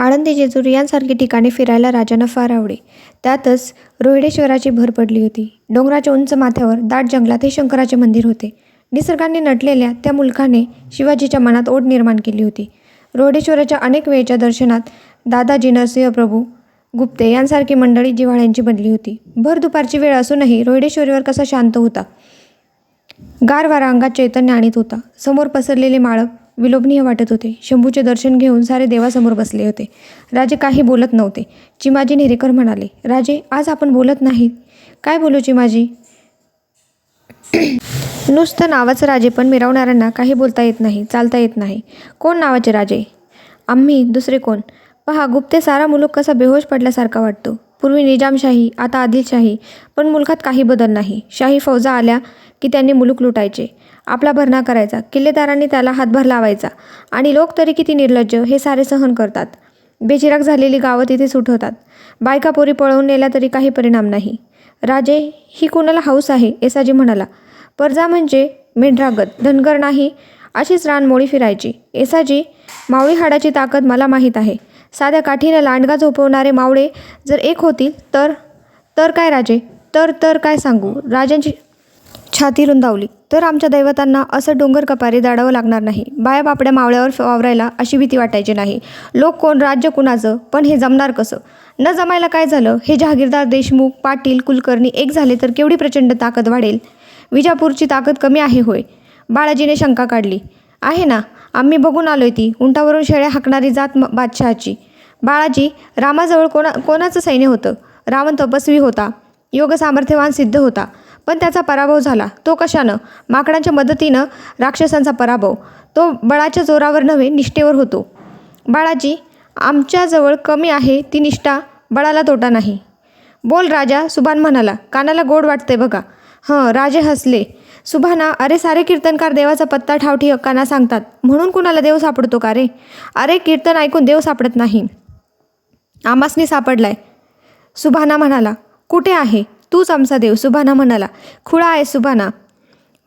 आळंदी जेजूर यांसारखी ठिकाणे फिरायला राजांना फार आवडे त्यातच रोहिडेश्वराची भर पडली होती. डोंगराच्या उंच माथ्यावर दाट जंगलात हे शंकराचे मंदिर होते. निसर्गाने नटलेल्या त्या मुलखाने शिवाजीच्या मनात ओढ निर्माण केली होती. रोहिडेश्वराच्या अनेक वेळच्या दर्शनात दादाजी नरसिंहप्रभू गुप्ते यांसारखी मंडळी जिव्हाळ्यांची बनली होती. भर दुपारची वेळ असूनही रोहिडेश्वरीवर कसा शांत होता. गार वारा अंगात चैतन्य आणीत होता. समोर पसरलेले माळप विलोभनीय वाटत होते. शंभूचे दर्शन घेऊन सारे देवासमोर बसले होते. राजे काही बोलत नव्हते. चिमाजी नेरेकर म्हणाले राजे आज आपण बोलत नाहीत. काय बोलू चिमाजी? नुसतं नावाचं राजे पण मिरवणाऱ्यांना काही बोलता येत नाही चालता येत नाही. कोण नावाचे राजे? आम्ही दुसरे कोण? पहा गुप्ते सारा मुलूक कसा बेहोश पडल्यासारखा वाटतो. पूर्वी निजामशाही आता आदिलशाही पण मुलखात काही बदल नाही. शाही फौजा आल्या की त्यांनी मुलूक लुटायचे. आपला भरणा करायचा. किल्लेदारांनी त्याला हातभार लावायचा. आणि लोक तरी किती निर्लज्ज हे सारे सहन करतात. बेचिराग झालेली गावं तिथे सुटवतात. बायका पोरी पळवून नेल्या तरी काही परिणाम नाही. राजे ही कुणाला हौस आहे? एसाजी म्हणाला. परजा म्हणजे मेंढरागत. धनगर नाही अशीच रानमोळी फिरायची. एसाजी मावळी हाडाची ताकद मला माहीत आहे. साध्या काठीनं लांडगा झोपवणारे मावळे जर एक होतील तर तर काय राजे? तर तर काय सांगू? राजांची छाती रुंदावली. तर आमच्या दैवतांना असं डोंगर कपारी दाडावं लागणार नाही. बाया बापड्या मावळ्यावर वावरायला अशी भीती वाटायची नाही. लोक कोण राज्य कुणाचं? पण हे जमणार कसं? न जमायला काय झालं? हे जहागीरदार देशमुख पाटील कुलकर्णी एक झाले तर केवढी प्रचंड ताकद वाढेल? विजापूरची ताकद कमी आहे होय. बाळाजीने शंका काढली. आहे ना? आम्ही बघून आलोय ती. उंटावरून शेळ्या हाकणारी जात बादशहाची. बाळाजी रामाजवळ कोणा कोणाचं सैन्य होतं? रावण तपस्वी होता. योग सामर्थ्यवान सिद्ध होता. पण त्याचा पराभव झाला. तो कशानं? माकडांच्या मदतीनं राक्षसांचा पराभव. तो बळाच्या जोरावर नव्हे निष्ठेवर होतो. बाळाजी आमच्याजवळ कमी आहे ती निष्ठा बळाला तोटा नाही. बोल राजा सुभान म्हणाला. कानाला गोड वाटते बघा. हं राजे हसले. सुभाना अरे सारे कीर्तनकार देवाचा पत्ता ठावठी हक्काना सांगतात. म्हणून कुणाला देव सापडतो का रे? अरे कीर्तन ऐकून देव सापडत नाही. आमासनी सापडलाय. सुभाना म्हणाला कुठे आहे? तूच आमचा देव सुभाना म्हणाला. खुळा आहे सुभाना.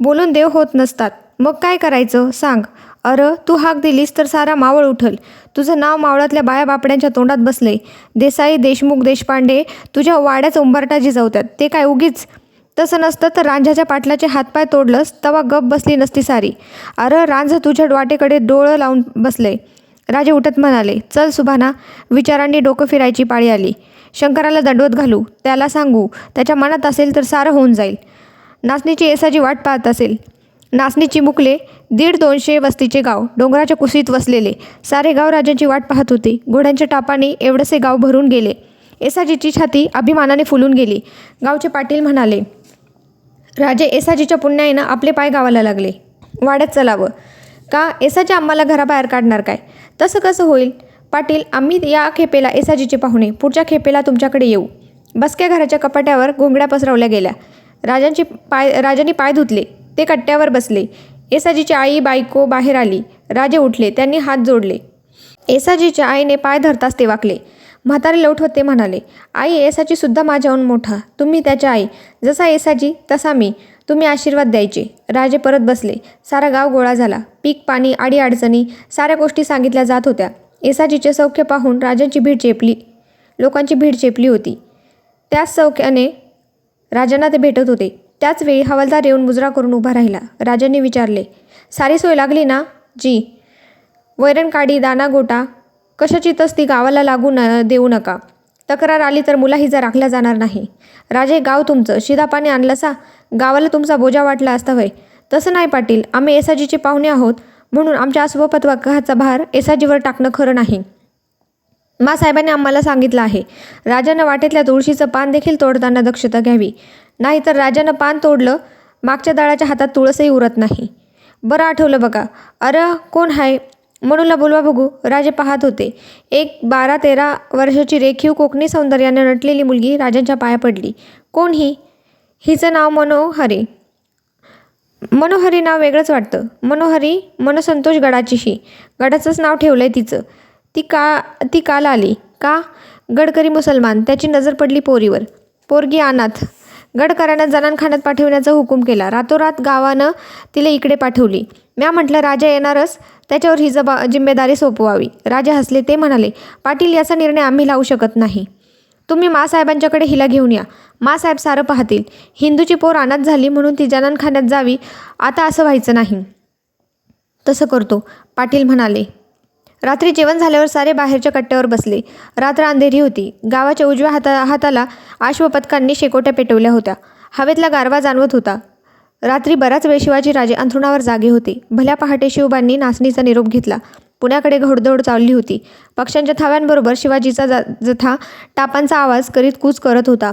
बोलून देव होत नसतात. मग काय करायचं? सांग. अर तू हाक दिलीस तर सारा मावळ उठल. तुझं नाव मावळातल्या बाया बापड्यांच्या तोंडात बसले देसाई देशमुख देशपांडे तुझ्या वाड्याच उंबरटा जिजवतात. ते काय उगीच? तसं नसतं तर रांझ्याच्या पाटलाचे हातपाय तोडलंस तवा गप बसली नसती सारी. अरे रांझ तुझ्या वाटेकडे डोळं लावून बसले राजे उठत म्हणाले चल सुभाना. विचारांनी डोकं फिरायची पाळी आली. शंकराला दंडवत घालू त्याला सांगू त्याच्या मनात असेल तर सारं होऊन जाईल. नाचणीची येसाची वाट पाहत असेल. नाचणीची मुकले दीड दोनशे वस्तीचे गाव डोंगराच्या कुशीत वसलेले. सारे गाव राजांची वाट पाहत होते. घोड्यांच्या टापाने एवढेसे गाव भरून गेले. एसाजीची छाती अभिमानाने फुलून गेली. गावचे पाटील म्हणाले राजे एसाजीच्या पुण्याईनं आपले पाय गावाला लागले. वाड्यात चलावं. का एसाजी आम्हाला घराबाहेर काढणार काय? तसं कसं होईल? पाटील आम्ही या खेपेला एसाजीचे पाहुणे. पुढच्या खेपेला तुमच्याकडे येऊ. बसक्या घराच्या कपाट्यावर घोंगड्या पसरवल्या गेल्या. राजांचे पाय राजांनी पाय धुतले. ते कट्ट्यावर बसले. एसाजीची आई बायको बाहेर आली. राजे उठले. त्यांनी हात जोडले. एसाजीच्या आईने पाय धरताच ते वाकले. म्हातारे लौट होते म्हणाले आई एसाची सुद्धा माझ्याहून मोठा. तुम्ही त्याच्या आई. जसा एसाजी तसा मी. तुम्ही आशीर्वाद द्यायचे. राजे परत बसले. सारा गाव गोळा झाला. पीक पाणी आडी अडचणी साऱ्या गोष्टी सांगितल्या जात होत्या. येसाजीचे सौख्य पाहून राजांची भीड चेपली. लोकांची भीड चेपली होती. त्याच सौख्याने राजांना ते भेटत होते. त्याच वेळी हवालदार येऊन मुजरा करून उभा राहिला. राजांनी विचारले सारी सोय लागली ना? जी. वैरण काडी दाना गोटा कशाची तस्ती गावाला लागू न देऊ नका. तक्रार आली तर मुलाहिजा राखल्या जाणार नाही. राजे गाव तुमचं. शिदापाने आणलं सा गावाला तुमचा बोजा वाटला असता वय तसं नाही पाटील. आम्ही एसाजीचे पाहुणे आहोत. म्हणून आमच्या आसोबपत्वाचा भार एसाजीवर टाकणं खरं नाही. मासाहेबांनी आम्हाला सांगितलं आहे राजानं वाटेतल्या तुळशीचं पान देखील तोडताना दक्षता घ्यावी. नाहीतर राजानं पान तोडलं मागच्या दळाच्या हातात तुळसही उरत नाही. बरं आठवलं बघा अरे कोण आहे म्हणूनला बोलवा बघू राजे पाहत होते. एक बारा तेरा वर्षाची रेखीव कोकणी सौंदर्याने नटलेली मुलगी राजांच्या पाया पडली. कोण ही? हिचं नाव मनोहरी मनोहरी नाव वेगळंच वाटतं. मनोहरी मनसंतोष गडाचीशी. गडाचंच नाव ठेवलं आहे तिचं. ती का ती काल आली. का? गडकरी मुसलमान. त्याची नजर पडली पोरीवर. पोरगी अनाथ. गडकऱ्यानं जनानखान्यात पाठवण्याचा हुकूम केला. रातोरात गावानं तिला इकडे पाठवली. म्या म्हटलं राजा येणारच. त्याच्यावर ही जबा जिम्मेदारी सोपवावी. राजा हसले ते म्हणाले पाटील याचा निर्णय आम्ही लावू शकत नाही. तुम्ही मासाहेबांच्याकडे हिला घेऊन या. मासाहेब सारं पाहतील. हिंदूची पोर अनाथ झाली म्हणून ती जनानखान्यात जावी. आता असं व्हायचं नाही. तसं करतो. पाटील म्हणाले. रात्री जेवण झाल्यावर सारे बाहेरच्या कट्ट्यावर बसले. रात्र अंधेरी होती. गावाच्या उजव्या हाता हाताला अश्वपथकांनी शेकोट्या पेटवल्या होत्या. हवेतला गारवा जाणवत होता. रात्री बराच वेळ शिवाजी राजे अंथरुणावर जागे होते. भल्या पहाटे शिवबांनी नाचणीचा निरोप घेतला. पुण्याकडे घोडदौड चालली होती. पक्ष्यांच्या थाव्यांबरोबर शिवाजीचा जा जथा टापांचा आवाज करीत कूच करत होता.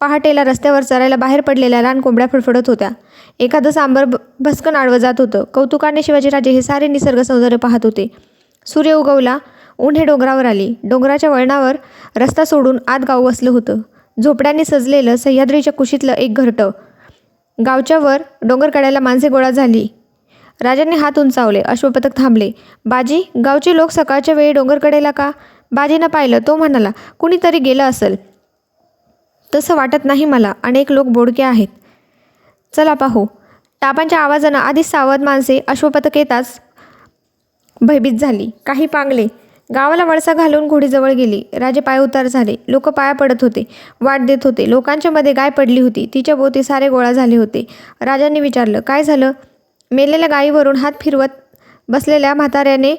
पहाटेला रस्त्यावर चरायला बाहेर पडलेल्या लहान कोंबड्या फडफडत होत्या. एखादं सांबर भस्कन आडवं जात होतं. कौतुकाने शिवाजीराजे हे सारे निसर्ग सौंदर्य पाहत होते. सूर्य उगवला ऊन हे डोंगरावर आली. डोंगराच्या वळणावर रस्ता सोडून आत गाव वसलं होतं. झोपड्यांनी सजलेलं सह्याद्रीच्या कुशीतलं एक घरटं. गावच्या वर डोंगरकड्याला माणसे गोळा झाली. राजांनी हात उंचावले. अश्वपथक थांबले. बाजी गावचे लोक सकाळच्या वेळी डोंगरकडेला का? बाजीनं पाहिलं तो म्हणाला कुणीतरी गेलं असेल. तसं वाटत नाही मला. अनेक लोक बोडके आहेत. चला पाहू. टापांच्या आवाजानं आधीच सावध माणसे अश्वपथक येताच भयभीत झाली. काही पांगले गावाला वळसा घालून घोडीजवळ गेली. राजे पाय उतार झाले. लोक पाया पडत होते. वाट देत होते. लोकांच्या मध्ये गाय पडली होती. तिच्या बोती सारे गोळा झाले होते. राजांनी विचारलं काय झालं? मेलेल्या गायीवरून हात फिरवत बसलेल्या म्हाताऱ्याने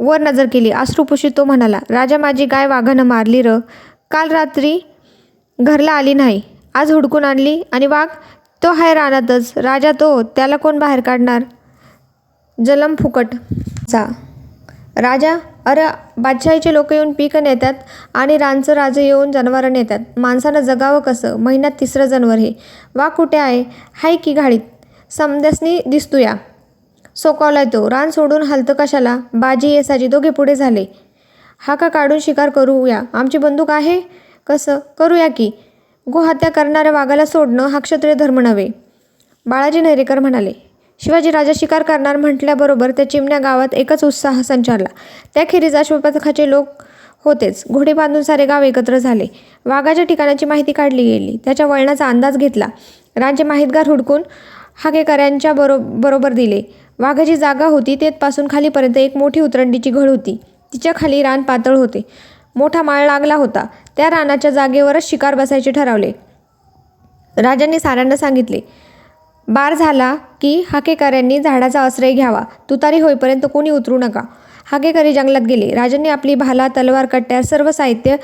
वर नजर केली. आश्रुपुशी तो म्हणाला राजा माझी गाय वाघानं मारली र. काल रात्री घरला आली नाही. आज हुडकून आणली. आणि वाघ तो हाय रानातच. राजा तो त्याला कोण बाहेर काढणार? जलम फुकट जा राजा अरे बादशाहीचे लोक येऊन पिकं नेतात आणि रानचं राजे येऊन जनावरं नेतात. माणसानं जगावं कसं? महिन्यात तिसरं जनावर हे. वा कुठे आहे? हाय की घाळीत? समद्यासनी दिसतोया. सोकावलाय तो. रान सोडून हलतं कशाला? बाजी येसाजी दोघे पुढे झाले. हाका काढून शिकार करूया? आमची बंदूक आहे? कसं? करूया की? गोहत्या करणाऱ्या वाघाला सोडणं हा क्षत्रिय धर्म नव्हे. बाळाजी नेरेकर म्हणाले. शिवाजी राजा शिकार करणार म्हटल्याबरोबर त्या चिमण्या गावात एकच उत्साह संचारला. त्याखेरीज अश्वपथकाचे लोक होतेच. घोडे बांधून सारे गाव एकत्र झाले. वाघाच्या ठिकाणाची माहिती काढली गेली. त्याच्या वळणाचा अंदाज घेतला. रांचे माहितगार हुडकून हाकेकऱ्यांच्या बरो बरोबर दिले. वाघाची जागा होती तेथपासून खालीपर्यंत एक मोठी उतरंडीची घळ होती. तिच्या खाली रान पातळ होते. मोठा माळ लागला होता. त्या रानाच्या जागेवरच शिकार बसायचे ठरवले. राजांनी साऱ्यांना सांगितले बार झाला की हाकेकऱ्यांनी झाडाचा आश्रय घ्यावा. तुतारी होईपर्यंत कोणी उतरू नका. हाकेकरी जंगलात गेले. राजांनी आपली भाला तलवार कट्ट्या सर्व साहित्य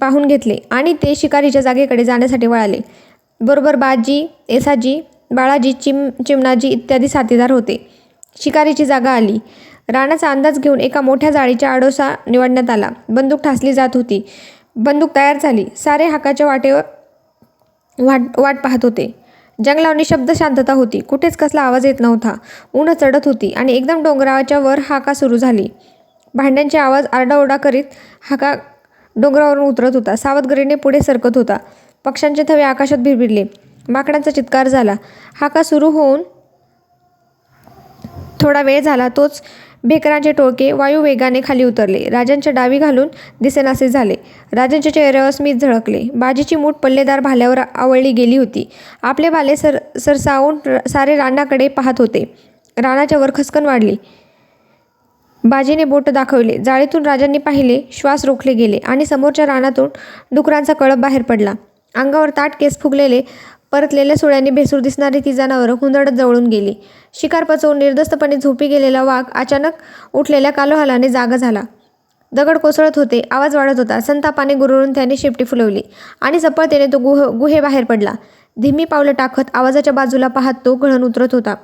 पाहून घेतले आणि ते शिकारीच्या जागेकडे जाण्यासाठी वळाले. बरोबर बाजी येसाजी बाळाजी चिम चिमणाजी इत्यादी साथीदार होते. शिकारीची जागा आली. रानाचा अंदाज घेऊन एका मोठ्या जाळीच्या आडोसा निवडण्यात आला. बंदूक ठासली जात होती. बंदूक तयार झाली. सारे हाकाच्या वाटेवर वाट वाट पाहत होते. जंगलावर निशब्द शांतता होती. कुठेच कसला आवाज येत नव्हता. ऊन चढत होती आणि एकदम डोंगराच्या वर हाका सुरू झाली. भांड्यांचे आवाज आरडाओरडा करीत हाका डोंगरावरून उतरत होता. सावधगिरीने पुढे सरकत होता. पक्ष्यांचे थवे आकाशात भिरभिरले. माकडांचा चित्कार झाला. हाका सुरू होऊन थोडा वेळ झाला तोच भेकरांचे टोळके वायुवेगाने खाली उतरले. राजांच्या डावी घालून दिसेनासे झाले. राजांच्या चेहऱ्यावर स्मित झळकले. बाजीची मूठ पल्लेदार भाल्यावर आवळली गेली होती. आपले भाले सर सरसावून सारे रानाकडे पाहत होते. रानाच्या वर खसकन वाढली. बाजीने बोट दाखवले. जाळीतून राजांनी पाहिले श्वास रोखले गेले आणि समोरच्या रानातून डुकरांचा कळप बाहेर पडला. अंगावर ताट केस फुगलेले परतलेल्या सोळ्याने भेसूर दिसणारी ती जनावरं हुंदडत जवळून गेली. शिकार पचवून निर्दस्तपणे झोपी गेलेला वाघ अचानक उठलेल्या कालोहालाने जागा झाला. दगड कोसळत होते आवाज वाढत होता संतापाने गुरुळून त्याने शेपटी फुलवली आणि चपळतेने तो गुह गुहेबाहेर पडला. धीमी पावलं टाकत आवाजाच्या बाजूला पाहत तो गळण उतरत होता.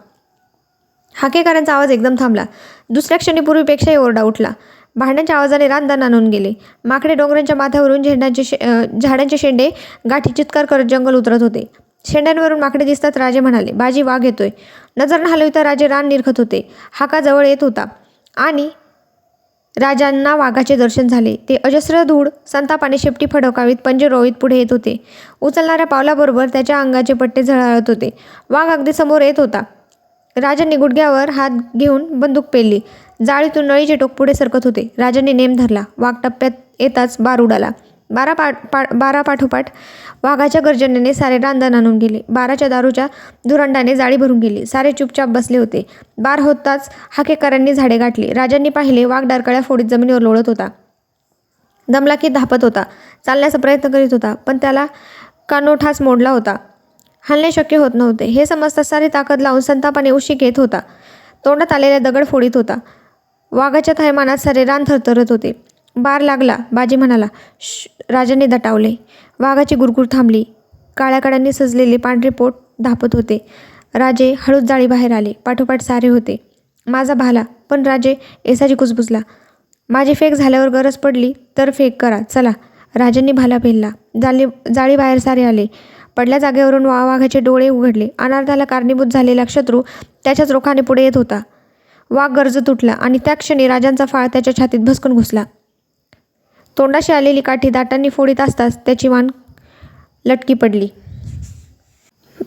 हाकेकरांचा आवाज एकदम थांबला. दुसऱ्या क्षणी पूर्वीपेक्षाही ओरडा उठला. भांड्यांच्या आवाजाने रानदान आणून गेले. माकडे डोंगरांच्या माथ्यावरून झेंड्यांचे शे झाडांचे शेंडे गाठी चित्कार करत जंगल उतरत होते. शेंड्यांवरून माकडे दिसतात राजे म्हणाले बाजी वाघ येतोय. नजर न हलविता राजे रान निरखत होते. हाका जवळ येत होता. आणि राजांना वाघाचे दर्शन झाले. ते अजस्र धूळ संतापाने शेपटी फडकावीत पंजे रोहित पुढे येत होते. उचलणाऱ्या पावलाबरोबर त्याच्या अंगाचे पट्टे झळाळत होते. वाघ अगदी समोर येत होता. राजांनी गुडघ्यावर हात घेऊन बंदूक पेलली. जाळीतून नळीचे टोक पुढे सरकत होते. राजांनी नेम धरला. वाघ टप्प्यात येताच बार उडाला. बारा पाठ पा बारा पाठोपाठ वाघाच्या गर्जनेने सारे रांधण आणून गेले. बाराच्या दारूच्या धुरंडाने जाळी भरून गेली. सारे चुपचाप बसले होते. बार होताच हाकेकरांनी झाडे गाठली. राजांनी पाहिले वाघ डारकळ्या फोडीत जमिनीवर लोळत होता. दमला की धापत होता. चालण्याचा प्रयत्न करीत होता पण त्याला कानोठाच मोडला होता. हलणे शक्य होत नव्हते. हे समजता सारी ताकद लावून संतापाने उशी घेत होता. तोंडात आलेल्या दगड फोडीत होता. वाघाच्या थैमानात सारे रान थरथरत होते. बार लागला. बाजी म्हणाला श राजाने दटावले. वाघाची गुरगुर थांबली. काळ्या कड्यांनी सजलेले पांढरे पोट धापत होते. राजे हळूच जाळी बाहेर आले. पाठोपाठ सारे होते. माझा भाला पण राजे एसाजी कुजबुजला माझी फेक झाल्यावर गरज पडली तर फेक करा. चला. राजांनी भाला पेलला. जाली जाळी बाहेर सारे आले. पडल्या जागेवरून वा वाघाचे डोळे उघडले. अनार्थाला कारणीभूत झालेला शत्रू त्याच्याच रोखाने पुढे येत होता. वाघ गरज तुटला आणि त्या क्षणी राजांचा फाळ त्याच्या छातीत भसकून घुसला. तोंडाशी आलेली काठी दाटांनी फोडीत असताच त्याची मान लटकी पडली.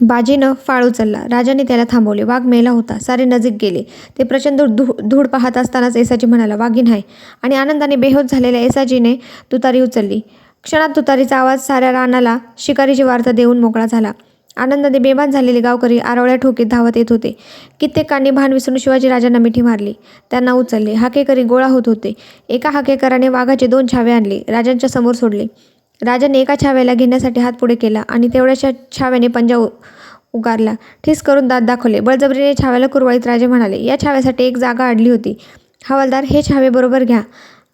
बाजीनं फाळ उचलला. राजाने त्याला थांबवले. वाघ मेला होता. सारे नजीक गेले. ते प्रचंड धू धूळ पाहत असतानाच एसाजी म्हणाला वाघीन आहे आणि आनंदाने बेहोश झालेल्या एसाजीने तुतारी उचलली. क्षणात तुतारीचा आवाज साऱ्या रानाला शिकारीची वार्ता देऊन मोकळा झाला. आनंदाने बेभान झालेले गावकरी आरोळ्या ठोकीत धावत येत होते. कित्येकांनी भान विसरून शिवाजी राजांना मिठी मारली. त्यांना उचलले. हाकेकरी गोळा होत होते. एका हाकेकराने वाघाचे दोन छावे आणले. राजांच्या समोर सोडले. राजाने एका छाव्याला घेण्यासाठी हात पुढे केला आणि तेवढ्याशा छाव्याने पंजा उगारला. ठिस करून दात दाखवले. बळजबरीने छाव्याला कुरवाळीत राजे म्हणाले या छाव्यासाठी एक जागा अडली होती. हवालदार हे छावे बरोबर घ्या.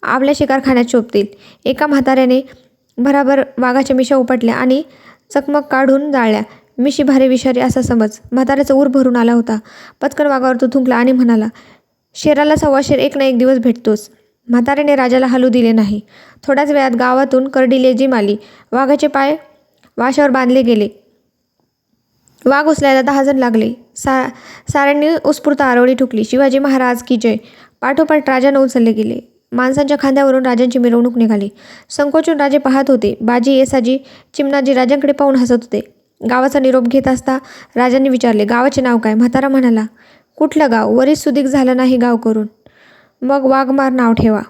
आपल्या शिकारखान्यात शोभतील. एका म्हाताऱ्याने भराभर वाघाच्या मिशा उपटल्या आणि चकमक काढून जाळल्या. मिशी भारी विषारी असा समज म्हाताऱ्याचा ऊर भरून आला होता. पटकन वाघावर तो थुंकला आणि म्हणाला शेराला सव्वा शेर एक ना एक दिवस भेटतोच म्हाताऱ्याने राजाला हलू दिले नाही. थोड्याच वेळात गावातून करडी लेजीम आली. वाघाचे पाय वाशावर बांधले गेले. वाघ उचलायला दहा जण लागले. सा साऱ्यांनी उत्स्फूर्त आरवळी ठुकली. शिवाजी महाराज की जय. पाठोपाठ राजानं उचलले गेले. माणसांच्या खांद्यावरून राजांची मिरवणूक निघाली. संकोचून राजे पाहत होते. बाजी येसाजी चिमणाजी राजांकडे पाहून हसत होते. गावाचा निरोप घेत असता राजाने विचारले गावाचे नाव काय? म्हातारा म्हणाला कुठलं गाव? वरीस सुदीक झालं नाही गाव करून मग वाघमार नाव ठेवा.